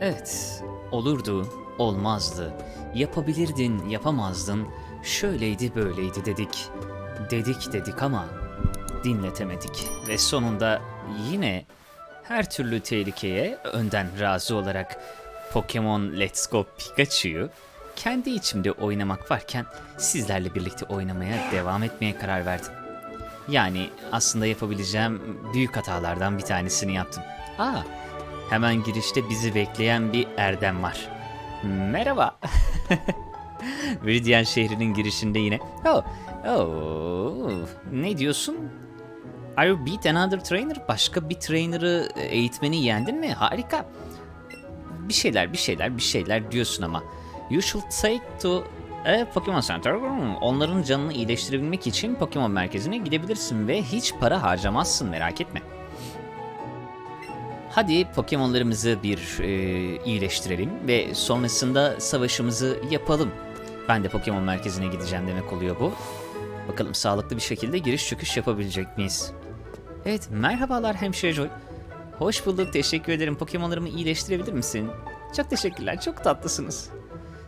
Evet, olurdu, olmazdı. Yapabilirdin, yapamazdın. Şöyleydi, böyleydi dedik. Dedik dedik ama dinletemedik. Ve sonunda yine her türlü tehlikeye önden razı olarak Pokemon Let's Go Pikachu'yu kendi içimde oynamak varken sizlerle birlikte oynamaya devam etmeye karar verdim. Yani aslında yapabileceğim büyük hatalardan bir tanesini yaptım. Aa, hemen girişte bizi bekleyen bir Erdem var. Merhaba. Viridian şehrinin girişinde yine. Oh, oh, ne diyorsun? Are you beat another trainer? Başka bir trainer'ı e, eğitmeni yendin mi? Harika. Bir şeyler, bir şeyler, bir şeyler diyorsun ama. You should take to a Pokemon Center. Onların canını iyileştirebilmek için Pokemon merkezine gidebilirsin ve hiç para harcamazsın merak etme. Hadi Pokemon'larımızı bir e, iyileştirelim ve sonrasında savaşımızı yapalım. Ben de Pokemon merkezine gideceğim demek oluyor bu. Bakalım sağlıklı bir şekilde giriş çıkış yapabilecek miyiz? Evet, merhabalar hemşire Joy. Hoş bulduk, teşekkür ederim. Pokemon'larımı iyileştirebilir misin? Çok teşekkürler, çok tatlısınız.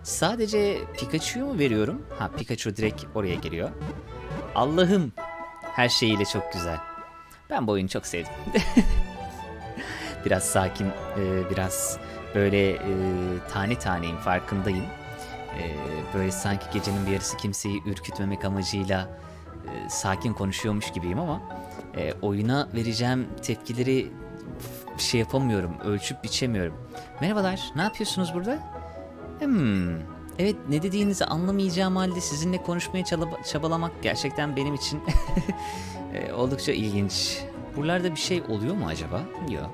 Sadece Pikachu'yu mu veriyorum? Ha, Pikachu direkt oraya geliyor. Allah'ım, her şeyiyle çok güzel. Ben bu oyunu çok sevdim. biraz sakin, e, biraz böyle e, tane taneyim, farkındayım. E, böyle sanki gecenin bir yarısı kimseyi ürkütmemek amacıyla e, sakin konuşuyormuş gibiyim ama e, oyuna vereceğim tepkileri şey yapamıyorum, ölçüp biçemiyorum. Merhabalar, ne yapıyorsunuz burada? Hmm, evet ne dediğinizi anlamayacağım halde sizinle konuşmaya çaba- çabalamak gerçekten benim için e, oldukça ilginç. Buralarda bir şey oluyor mu acaba? Yok.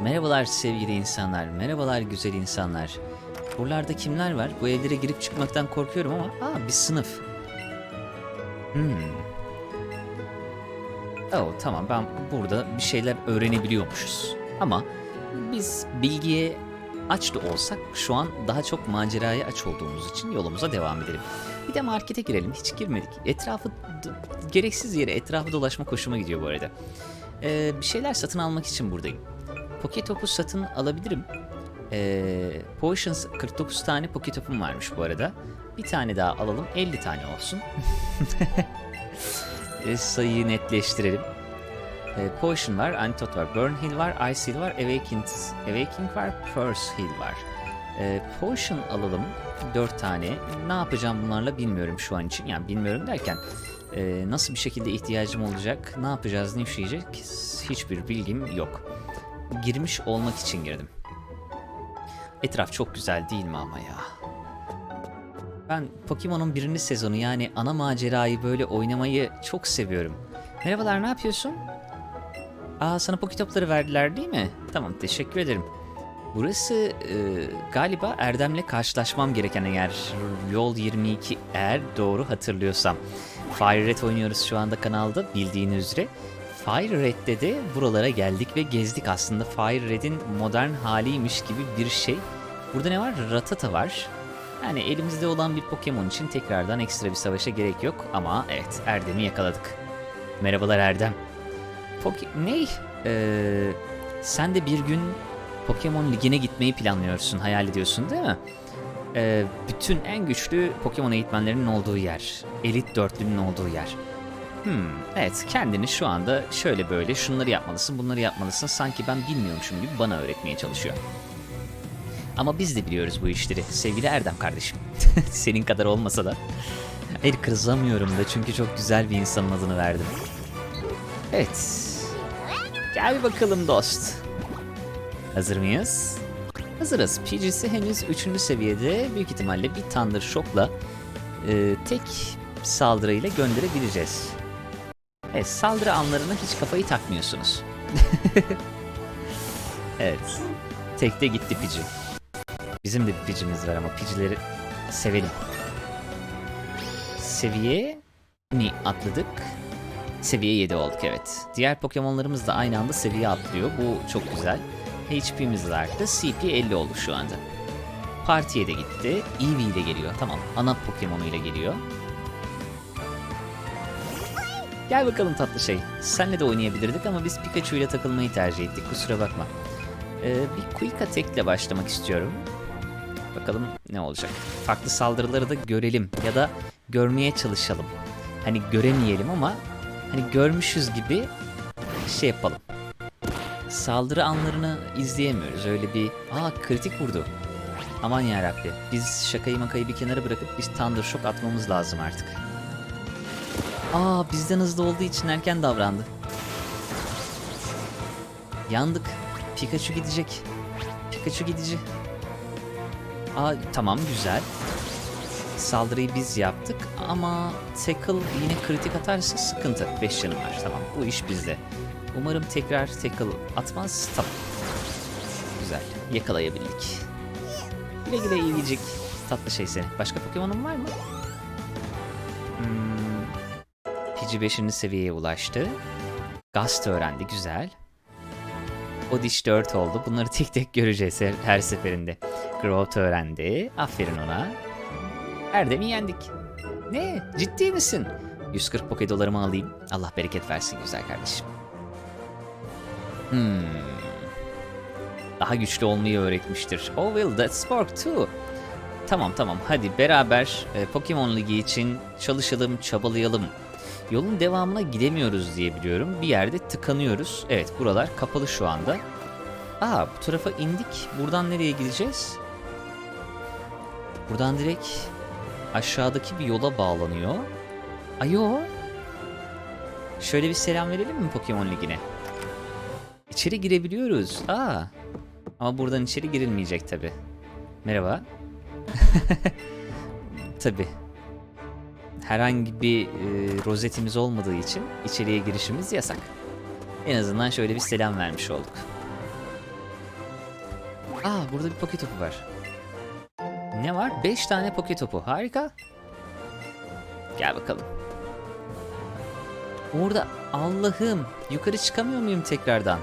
Merhabalar sevgili insanlar, merhabalar güzel insanlar. Buralarda kimler var? Bu evlere girip çıkmaktan korkuyorum ama... Aa bir sınıf. Hmm. Oh tamam ben burada bir şeyler öğrenebiliyormuşuz. Ama biz bilgiye aç da olsak şu an daha çok maceraya aç olduğumuz için yolumuza devam edelim. Bir de markete girelim. Hiç girmedik. Etrafı gereksiz yere etrafı dolaşma hoşuma gidiyor bu arada. Ee, bir şeyler satın almak için buradayım. Poketop'u satın alabilirim. Ee, Potions 49 tane Poketop'um varmış bu arada. Bir tane daha alalım. 50 tane olsun. Ee, sayıyı netleştirelim. Ee, Potion var, Antidote var, Burn Heal var, Ice Heal var, Awakened, Awakening var, Curse Heal var. Ee, Potion alalım. 4 tane. Ne yapacağım bunlarla bilmiyorum şu an için. Yani bilmiyorum derken e, nasıl bir şekilde ihtiyacım olacak, ne yapacağız, ne işleyecek hiçbir bilgim yok. Girmiş olmak için girdim. Etraf çok güzel değil mi ama ya? Ben Pokemon'un birinci sezonu yani ana macerayı böyle oynamayı çok seviyorum. Merhabalar ne yapıyorsun? Aa sana Poketop'ları verdiler değil mi? Tamam teşekkür ederim. Burası e, galiba Erdem'le karşılaşmam gereken eğer yol 22 eğer doğru hatırlıyorsam. Fire Red oynuyoruz şu anda kanalda bildiğiniz üzere. Fire Red'de de buralara geldik ve gezdik aslında. Fire Red'in modern haliymiş gibi bir şey. Burada ne var? Ratata var. Yani elimizde olan bir Pokemon için tekrardan ekstra bir savaşa gerek yok ama evet Erdem'i yakaladık. Merhabalar Erdem. Poke... Ney? Ee, sen de bir gün Pokemon Ligi'ne gitmeyi planlıyorsun, hayal ediyorsun değil mi? Ee, bütün en güçlü Pokemon eğitmenlerinin olduğu yer. Elit dörtlünün olduğu yer. Hmm, evet kendini şu anda şöyle böyle şunları yapmalısın, bunları yapmalısın sanki ben bilmiyormuşum gibi bana öğretmeye çalışıyor. Ama biz de biliyoruz bu işleri sevgili Erdem kardeşim. Senin kadar olmasa da. Hayır kızamıyorum da çünkü çok güzel bir insanın adını verdim. Evet. Gel bakalım dost. Hazır mıyız? Hazırız. PG'si henüz 3. seviyede büyük ihtimalle bir Thunder Shock'la e, tek saldırıyla gönderebileceğiz. Evet saldırı anlarına hiç kafayı takmıyorsunuz. evet. Tekte gitti Pidgey. Bizim de bir Pidgey'miz var ama Pidgey'leri sevelim. Seviye mi atladık? Seviye 7 olduk evet. Diğer Pokemon'larımız da aynı anda seviye atlıyor. Bu çok güzel. HP'miz de arttı. CP 50 oldu şu anda. Partiye de gitti. Eevee ile geliyor. Tamam. Ana Pokemon'u ile geliyor. Gel bakalım tatlı şey. Senle de oynayabilirdik ama biz Pikachu ile takılmayı tercih ettik. Kusura bakma. Ee, bir quick attack ile başlamak istiyorum. Bakalım ne olacak. Farklı saldırıları da görelim ya da görmeye çalışalım. Hani göremeyelim ama hani görmüşüz gibi şey yapalım. Saldırı anlarını izleyemiyoruz. Öyle bir aa kritik vurdu. Aman yarabbi. Biz şakayı makayı bir kenara bırakıp biz Thunder Shock atmamız lazım artık. Aa bizden hızlı olduğu için erken davrandı. Yandık. Pikachu gidecek. Pikachu gidici. Aa tamam güzel. Saldırıyı biz yaptık ama Tackle yine kritik atarsa sıkıntı. 5 canım var tamam bu iş bizde. Umarım tekrar Tackle atmaz. Tamam. Güzel yakalayabildik. Güle güle iyicik. Tatlı şey seni. Başka Pokemon'un var mı? Hmm. Pidgey 5. seviyeye ulaştı. Gast öğrendi güzel. O diş 4 oldu. Bunları tek tek göreceğiz her, her seferinde. Growth öğrendi. Aferin ona. Erdem'i yendik. Ne? Ciddi misin? 140 poke dolarımı alayım. Allah bereket versin güzel kardeşim. Hmm. Daha güçlü olmayı öğretmiştir. Oh well, that's work too. Tamam tamam hadi beraber e, Pokemon Ligi için çalışalım, çabalayalım. Yolun devamına gidemiyoruz diye biliyorum. Bir yerde tıkanıyoruz. Evet buralar kapalı şu anda. Aa bu tarafa indik. Buradan nereye gideceğiz? Buradan direkt aşağıdaki bir yola bağlanıyor. Ayo. Şöyle bir selam verelim mi Pokemon Ligi'ne? İçeri girebiliyoruz. Aa. Ama buradan içeri girilmeyecek tabi. Merhaba. tabi. Herhangi bir e, rozetimiz olmadığı için içeriye girişimiz yasak. En azından şöyle bir selam vermiş olduk. Aa burada bir poke topu var. Ne var? 5 tane poke topu. Harika. Gel bakalım. Orada Allah'ım yukarı çıkamıyor muyum tekrardan?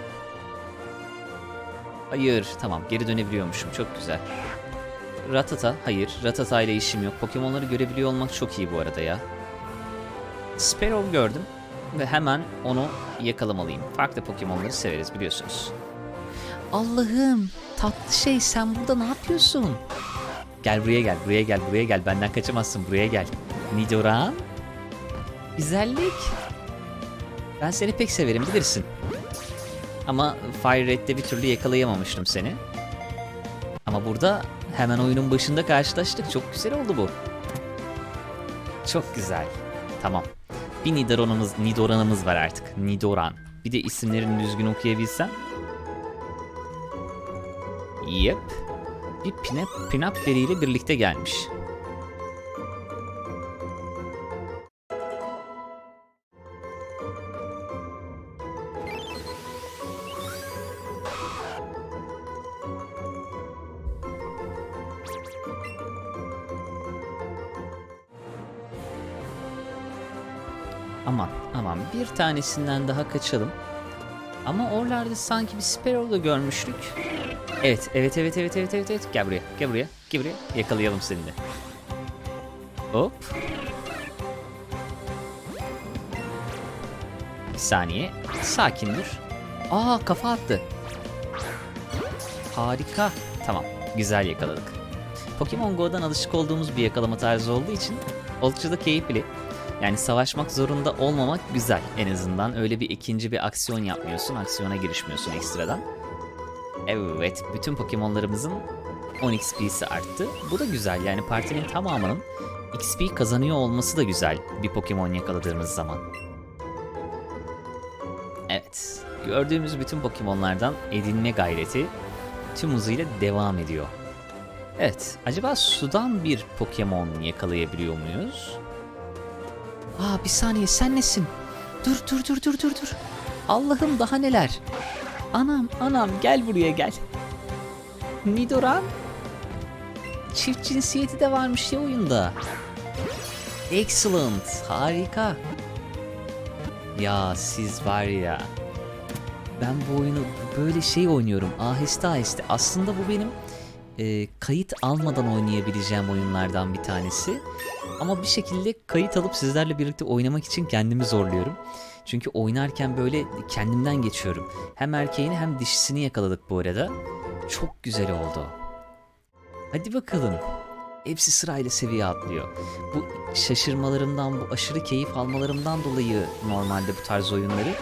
Hayır tamam geri dönebiliyormuşum çok güzel. Ratata hayır Ratata ile işim yok. Pokemon'ları görebiliyor olmak çok iyi bu arada ya. Sparrow gördüm ve hemen onu yakalamalıyım. Farklı Pokemon'ları severiz biliyorsunuz. Allah'ım tatlı şey sen burada ne yapıyorsun? Gel buraya gel buraya gel buraya gel benden kaçamazsın buraya gel. Nidoran? Güzellik. Ben seni pek severim bilirsin. Ama Fire Red'de bir türlü yakalayamamıştım seni. Ama burada hemen oyunun başında karşılaştık. Çok güzel oldu bu. Çok güzel. Tamam. Bir Nidoran'ımız, Nidoran'ımız var artık. Nidoran. Bir de isimlerini düzgün okuyabilsem. Yep. Bir pinup, pinup biriyle birlikte gelmiş. Bir tanesinden daha kaçalım. Ama oralarda sanki bir Sparrow da görmüştük. Evet evet evet evet evet evet evet gel buraya gel buraya gel buraya yakalayalım seni de. Hop. Bir saniye sakin dur. Aa kafa attı. Harika. Tamam güzel yakaladık. Pokemon Go'dan alışık olduğumuz bir yakalama tarzı olduğu için oldukça da keyifli. Yani savaşmak zorunda olmamak güzel en azından. Öyle bir ikinci bir aksiyon yapmıyorsun, aksiyona girişmiyorsun ekstradan. Evet, bütün Pokemon'larımızın 10 XP'si arttı. Bu da güzel yani partinin tamamının XP kazanıyor olması da güzel bir Pokemon yakaladığımız zaman. Evet, gördüğümüz bütün Pokemon'lardan edinme gayreti tüm hızıyla devam ediyor. Evet, acaba sudan bir Pokemon yakalayabiliyor muyuz? Aa bir saniye sen nesin? Dur dur dur dur dur dur. Allah'ım daha neler? Anam anam gel buraya gel. Nidoran? Çift cinsiyeti de varmış ya oyunda. Excellent. Harika. Ya siz var ya. Ben bu oyunu böyle şey oynuyorum aheste aheste. Aslında bu benim e, kayıt almadan oynayabileceğim oyunlardan bir tanesi. Ama bir şekilde kayıt alıp sizlerle birlikte oynamak için kendimi zorluyorum. Çünkü oynarken böyle kendimden geçiyorum. Hem erkeğini hem dişisini yakaladık bu arada. Çok güzel oldu. Hadi bakalım. Hepsi sırayla seviye atlıyor. Bu şaşırmalarımdan, bu aşırı keyif almalarımdan dolayı normalde bu tarz oyunları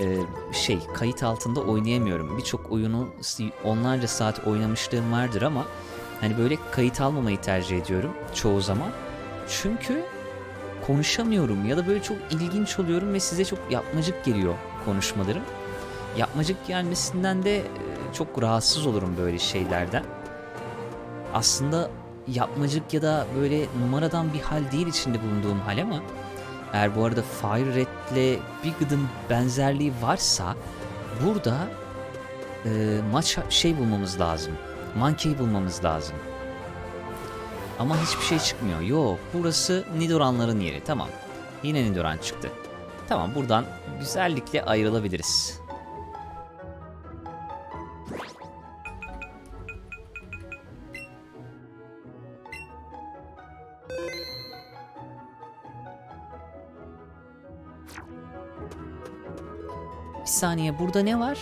e, şey kayıt altında oynayamıyorum. Birçok oyunu onlarca saat oynamışlığım vardır ama hani böyle kayıt almamayı tercih ediyorum çoğu zaman. Çünkü konuşamıyorum ya da böyle çok ilginç oluyorum ve size çok yapmacık geliyor konuşmalarım. Yapmacık gelmesinden de e, çok rahatsız olurum böyle şeylerden. Aslında yapmacık ya da böyle numaradan bir hal değil içinde bulunduğum hal ama eğer bu arada Fire Red'le bir gıdım benzerliği varsa burada e, maç şey bulmamız lazım. Monkey bulmamız lazım. Ama hiçbir şey çıkmıyor. Yok burası Nidoranların yeri. Tamam. Yine Nidoran çıktı. Tamam buradan güzellikle ayrılabiliriz. Bir saniye burada ne var?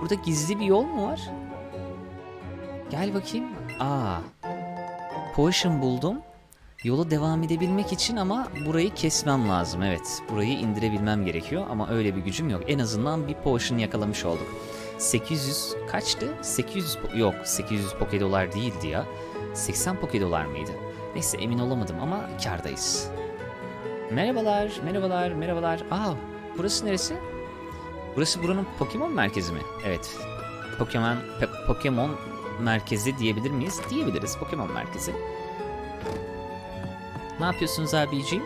Burada gizli bir yol mu var? Gel bakayım. Aa. Potion buldum. Yola devam edebilmek için ama burayı kesmem lazım. Evet, burayı indirebilmem gerekiyor ama öyle bir gücüm yok. En azından bir potion yakalamış olduk. 800 kaçtı? 800 po- yok 800 poke dolar değildi ya. 80 poke dolar mıydı? Neyse emin olamadım ama kardayız. Merhabalar, merhabalar, merhabalar. Aa, burası neresi? Burası buranın Pokemon merkezi mi? Evet. Pokemon Pokemon merkezi diyebilir miyiz? Diyebiliriz. Pokemon merkezi. Ne yapıyorsunuz abiciğim?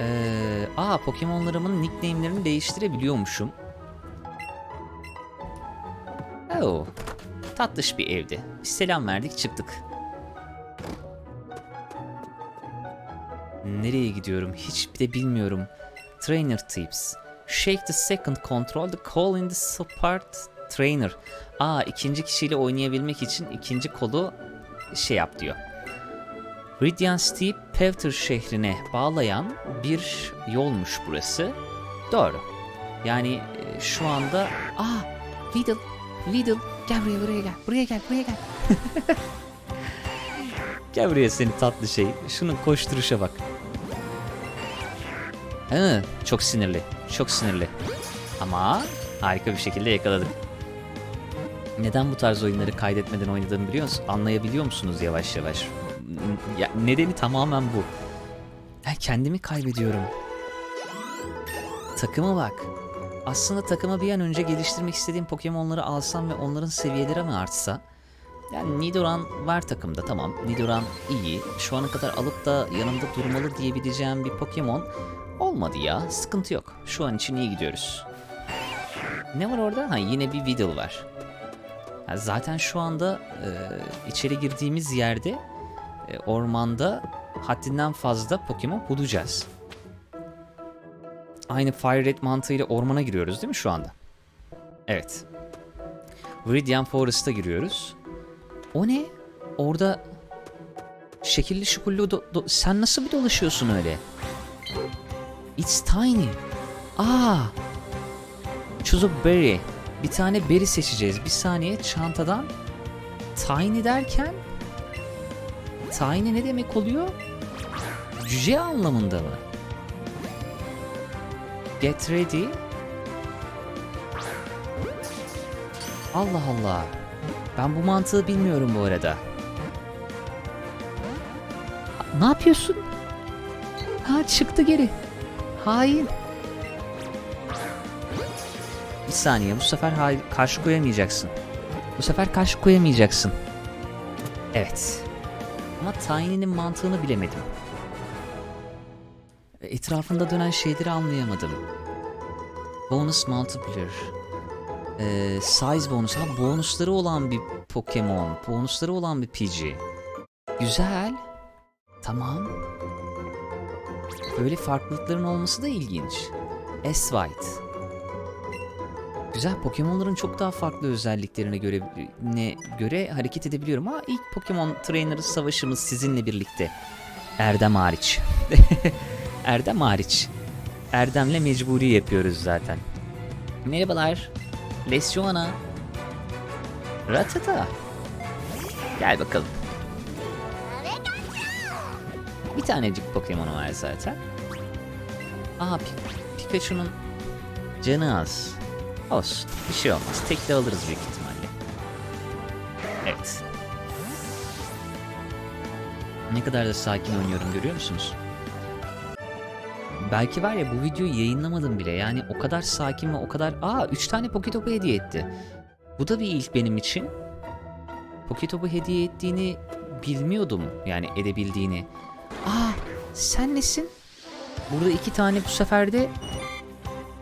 Ee, aa Pokemon'larımın nickname'lerini değiştirebiliyormuşum. Oh. Tatlış bir evdi. Bir selam verdik çıktık. Nereye gidiyorum hiç de bilmiyorum. Trainer tips. Shake the second control the call in the support trainer. Aa ikinci kişiyle oynayabilmek için ikinci kolu şey yap diyor. Radiant Pewter şehrine bağlayan bir yolmuş burası. Doğru. Yani e, şu anda... Aa! Weedle! Weedle! Gel buraya buraya gel. Buraya gel buraya gel. gel buraya seni tatlı şey. Şunun koşturuşa bak. Hı, çok sinirli. Çok sinirli. Ama harika bir şekilde yakaladık. Neden bu tarz oyunları kaydetmeden oynadığımı biliyor musunuz? Anlayabiliyor musunuz yavaş yavaş? Ya, nedeni tamamen bu. Ya, kendimi kaybediyorum. Takıma bak. Aslında takıma bir an önce geliştirmek istediğim Pokemon'ları alsam ve onların seviyeleri mi artsa? Yani Nidoran var takımda tamam. Nidoran iyi. Şu ana kadar alıp da yanımda durmalı diyebileceğim bir Pokemon olmadı ya. Sıkıntı yok. Şu an için iyi gidiyoruz. Ne var orada? Ha yine bir Weedle var. Ya zaten şu anda e, içeri girdiğimiz yerde e, ormanda haddinden fazla Pokemon bulacağız. Aynı Fire Red mantığıyla ormana giriyoruz değil mi şu anda? Evet. Viridian Forest'a giriyoruz. O ne? Orada şekilli şukullu do- do- sen nasıl bir dolaşıyorsun öyle? It's tiny. Aa. Choose a berry. Bir tane berry seçeceğiz. Bir saniye çantadan. Tiny derken Tiny ne demek oluyor? Cüce anlamında mı? Get ready. Allah Allah. Ben bu mantığı bilmiyorum bu arada. Ne yapıyorsun? Ha çıktı geri. Hain. Bir saniye bu sefer hayır, karşı koyamayacaksın. Bu sefer karşı koyamayacaksın. Evet. Ama Tiny'nin mantığını bilemedim. Etrafında dönen şeyleri anlayamadım. Bonus multiplier. Ee, size bonus. Ha bonusları olan bir Pokemon. Bonusları olan bir PG. Güzel. Tamam. Böyle farklılıkların olması da ilginç. S-White. Güzel Pokemon'ların çok daha farklı özelliklerine göre ne göre hareket edebiliyorum ama ilk Pokemon Trainer savaşımız sizinle birlikte. Erdem hariç. Erdem hariç. Erdem'le mecburi yapıyoruz zaten. Merhabalar. Lesyona. Ratata. Gel bakalım. Bir tanecik Pokemon'u var zaten. Aa Pi- Pikachu'nun canı az. Olsun. Bir şey olmaz. Tekli alırız büyük ihtimalle. Evet. Ne kadar da sakin oynuyorum görüyor musunuz? Belki var ya bu videoyu yayınlamadım bile. Yani o kadar sakin ve o kadar... Aa 3 tane Poketopu hediye etti. Bu da bir ilk benim için. Poketopu hediye ettiğini bilmiyordum. Yani edebildiğini. Aa sen nesin? Burada iki tane bu sefer de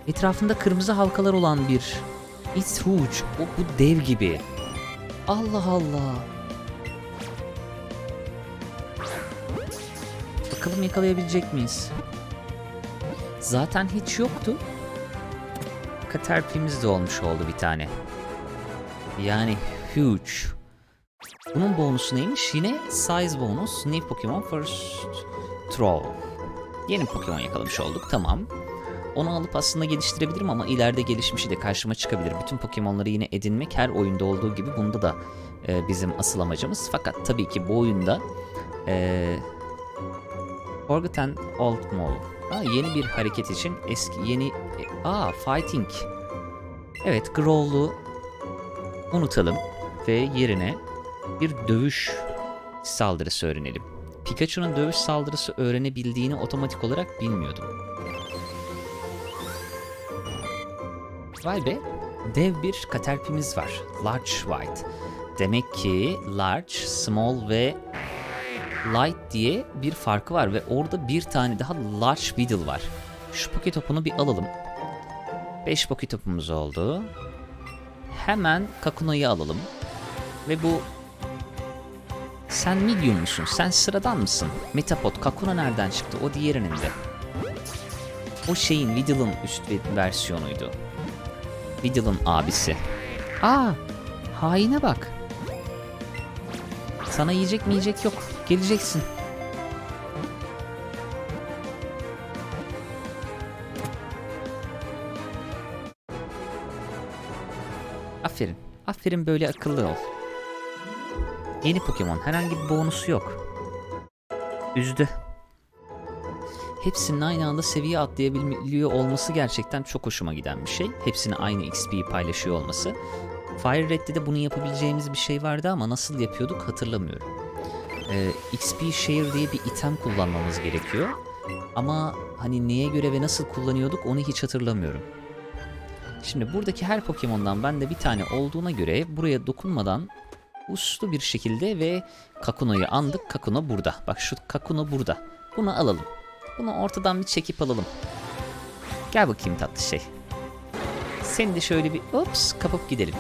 etrafında kırmızı halkalar olan bir It's huge. O bu dev gibi. Allah Allah. Bakalım yakalayabilecek miyiz? Zaten hiç yoktu. Caterpie'miz de olmuş oldu bir tane. Yani huge. Bunun bonusu neymiş? Yine size bonus. New Pokemon first throw. Yeni Pokemon yakalamış olduk. Tamam. Onu alıp aslında geliştirebilirim ama ileride gelişmişi de karşıma çıkabilir. Bütün Pokemon'ları yine edinmek her oyunda olduğu gibi bunda da e, bizim asıl amacımız. Fakat tabii ki bu oyunda e, Forgotten Old Mall. Aa, yeni bir hareket için eski yeni e, aa fighting. Evet, Growl'u unutalım ve yerine bir dövüş saldırısı öğrenelim. Pikachu'nun dövüş saldırısı öğrenebildiğini otomatik olarak bilmiyordum. Vay be, dev bir Caterpie'miz var. Large White. Demek ki Large, Small ve Light diye bir farkı var ve orada bir tane daha Large Weedle var. Şu Poketop'unu bir alalım. 5 Poketop'umuz oldu. Hemen Kakuno'yu alalım. Ve bu... Sen medium musun? Sen sıradan mısın? Metapod, Kakuna nereden çıktı? O diğerinin de. O şeyin Weedle'ın üst ve- versiyonuydu. Weedle'ın abisi. Aa! Haine bak. Sana yiyecek mi yiyecek yok. Geleceksin. Aferin. Aferin böyle akıllı ol. Yeni Pokemon. Herhangi bir bonusu yok. Üzdü. Hepsinin aynı anda seviye atlayabiliyor olması gerçekten çok hoşuma giden bir şey. Hepsini aynı XP'yi paylaşıyor olması. Fire Red'de de bunu yapabileceğimiz bir şey vardı ama nasıl yapıyorduk hatırlamıyorum. Ee, XP Share diye bir item kullanmamız gerekiyor. Ama hani neye göre ve nasıl kullanıyorduk onu hiç hatırlamıyorum. Şimdi buradaki her Pokemon'dan bende bir tane olduğuna göre buraya dokunmadan uslu bir şekilde ve Kakuno'yu andık. Kakuno burada. Bak şu Kakuno burada. Bunu alalım. Bunu ortadan bir çekip alalım. Gel bakayım tatlı şey. Seni de şöyle bir ops kapıp gidelim.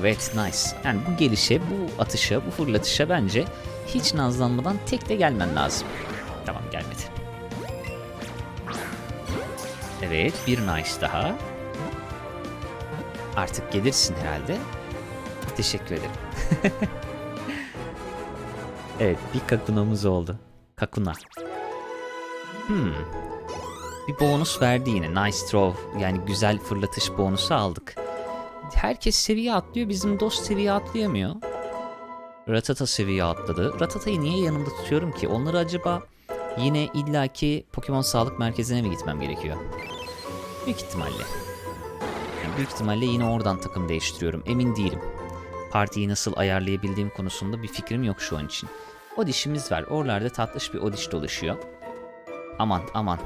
Evet nice. Yani bu gelişe, bu atışa, bu fırlatışa bence hiç nazlanmadan tek de gelmen lazım. Tamam gelmedi. Evet bir nice daha. Artık gelirsin herhalde. Teşekkür ederim. evet bir kakunamız oldu. Kakuna. Hmm. Bir bonus verdi yine. Nice throw yani güzel fırlatış bonusu aldık. Herkes seviye atlıyor bizim dost seviye atlayamıyor. Ratata seviye atladı. Ratata'yı niye yanımda tutuyorum ki? Onları acaba yine illaki Pokemon Sağlık Merkezi'ne mi gitmem gerekiyor? Büyük ihtimalle. Yani büyük ihtimalle yine oradan takım değiştiriyorum. Emin değilim. Partiyi nasıl ayarlayabildiğim konusunda bir fikrim yok şu an için. Odişimiz var. Oralarda tatlış bir odiş dolaşıyor. Aman aman.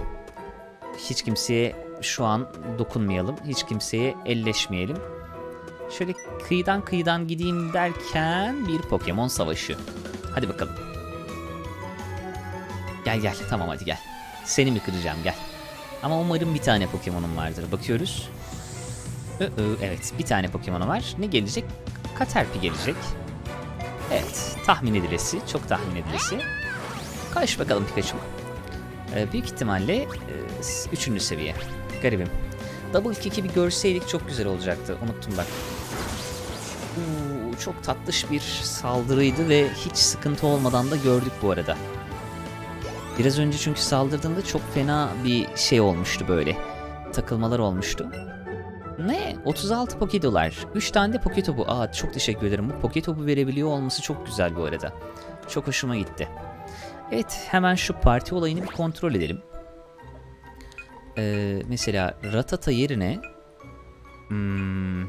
Hiç kimseye şu an dokunmayalım. Hiç kimseye elleşmeyelim. Şöyle kıyıdan kıyıdan gideyim derken bir Pokemon savaşı. Hadi bakalım. Gel gel tamam hadi gel. Seni mi kıracağım gel. Ama umarım bir tane Pokemon'um vardır. Bakıyoruz. Ö -ö, evet bir tane Pokemon'u var. Ne gelecek? Caterpie gelecek. Evet tahmin edilesi. Çok tahmin edilesi. Kaç bakalım Pikachu. Ee, büyük ihtimalle e, üçüncü seviye. Garibim. Double Kick'i bir görseydik çok güzel olacaktı. Unuttum bak. Uuu, çok tatlış bir saldırıydı ve hiç sıkıntı olmadan da gördük bu arada. Biraz önce çünkü saldırdığında çok fena bir şey olmuştu böyle. Takılmalar olmuştu. Ne? 36 Poké dolar. 3 tane de Poké topu. Aa çok teşekkür ederim. Bu Poké topu verebiliyor olması çok güzel bu arada. Çok hoşuma gitti. Evet hemen şu parti olayını bir kontrol edelim. Ee, mesela Ratata yerine hmm,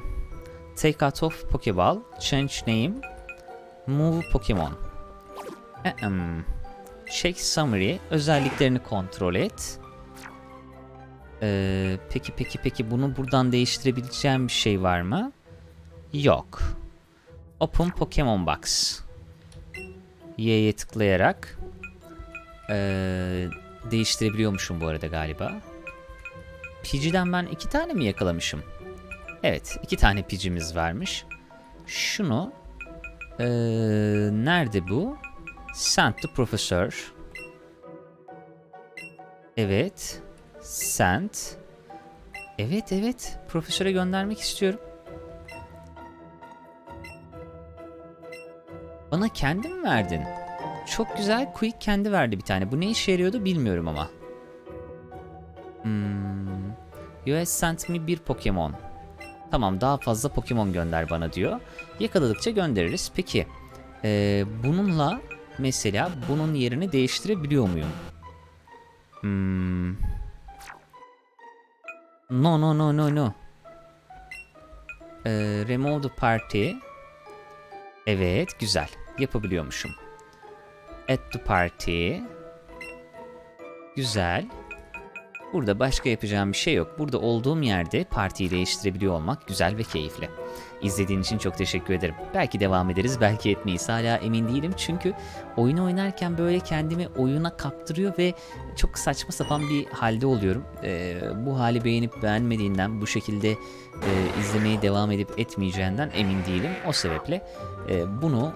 Take out of Pokeball, Change name, Move Pokemon. Check summary, özelliklerini kontrol et. Ee, peki peki peki bunu buradan değiştirebileceğim bir şey var mı? Yok. Open Pokemon Box. Y'ye tıklayarak ee, değiştirebiliyormuşum bu arada galiba. Pidgey'den ben iki tane mi yakalamışım? Evet, iki tane Pidgey'miz varmış. Şunu ee, nerede bu? Send to Professor. Evet. Send. Evet evet. Profesöre göndermek istiyorum. Bana kendi mi verdin? Çok güzel. Quick kendi verdi bir tane. Bu ne işe yarıyordu bilmiyorum ama. Hmm. You have sent me bir Pokemon. Tamam daha fazla Pokemon gönder bana diyor. Yakaladıkça göndeririz. Peki. ee, bununla mesela bunun yerini değiştirebiliyor muyum? Hmm. No no no no no. Ee, remove the party. Evet güzel. Yapabiliyormuşum. Add to party. Güzel. Burada başka yapacağım bir şey yok. Burada olduğum yerde partiyi değiştirebiliyor olmak güzel ve keyifli. İzlediğin için çok teşekkür ederim. Belki devam ederiz, belki etmeyiz. Hala emin değilim çünkü oyunu oynarken böyle kendimi oyuna kaptırıyor ve çok saçma sapan bir halde oluyorum. Ee, bu hali beğenip beğenmediğinden, bu şekilde e, izlemeye devam edip etmeyeceğinden emin değilim. O sebeple e, bunu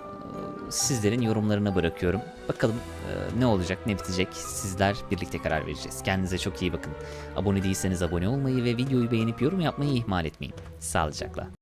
sizlerin yorumlarına bırakıyorum. Bakalım e, ne olacak, ne bitecek sizler birlikte karar vereceğiz. Kendinize çok iyi bakın. Abone değilseniz abone olmayı ve videoyu beğenip yorum yapmayı ihmal etmeyin. Sağlıcakla.